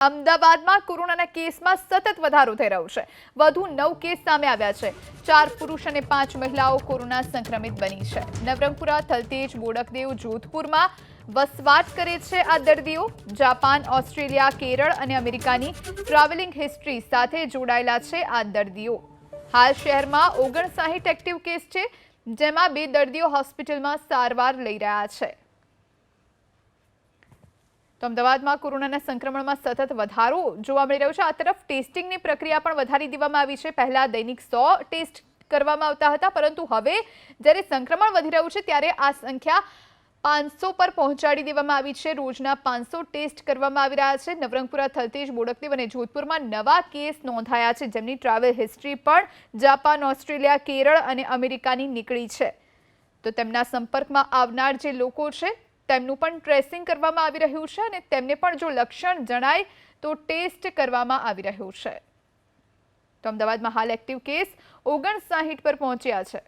અમદાવાદમાં કોરોનાના કેસમાં સતત વધારો થઈ રહ્યો છે. વધુ નવ કેસ સામે આવ્યા છે. ચાર પુરુષ અને પાંચ મહિલાઓ કોરોના સંક્રમિત બની છે. નવરંગપુરા, થલતેજ, બોડકદેવ, જોધપુરમાં વસવાટ કરે છે આ દર્દીઓ. જાપાન, ઓસ્ટ્રેલિયા, કેરળ અને અમેરિકાની ટ્રાવેલિંગ હિસ્ટ્રી સાથે જોડાયેલા છે આ દર્દીઓ. હાલ શહેરમાં ઓગણસાહીઠ એક્ટિવ કેસ છે, જેમાં બે દર્દીઓ હોસ્પિટલમાં સારવાર લઈ રહ્યા છે. તો અમદાવાદમાં કોરોનાના સંક્રમણમાં સતત વધારો જોવા મળી રહ્યો છે. આ તરફ ટેસ્ટિંગની પ્રક્રિયા પણ વધારી દેવામાં આવી છે. પહેલા દૈનિક સો ટેસ્ટ કરવામાં આવતા હતા, પરંતુ હવે જ્યારે સંક્રમણ વધી રહ્યું છે ત્યારે આ સંખ્યા પાંચસો પર પહોંચાડી દેવામાં આવી છે. રોજના પાંચસો ટેસ્ટ કરવામાં આવી રહ્યા છે. નવરંગપુરા, થલતેજ, બોડકદેવ અને જોધપુરમાં નવા કેસ નોંધાયા છે, જેમની ટ્રાવેલ હિસ્ટ્રી પણ જાપાન, ઓસ્ટ્રેલિયા, કેરળ અને અમેરિકાની નીકળી છે. તો તેમના સંપર્કમાં આવનાર જે લોકો છે તેમનું પણ ટ્રેસિંગ કરવામાં આવી રહ્યું છે અને તેમને પણ જો લક્ષણ જણાય તો ટેસ્ટ કરવામાં આવી રહ્યું છે. તો અમદાવાદમાં હાલ એક્ટિવ કેસ ઓગણસાહીઠ પર પહોંચ્યા છે.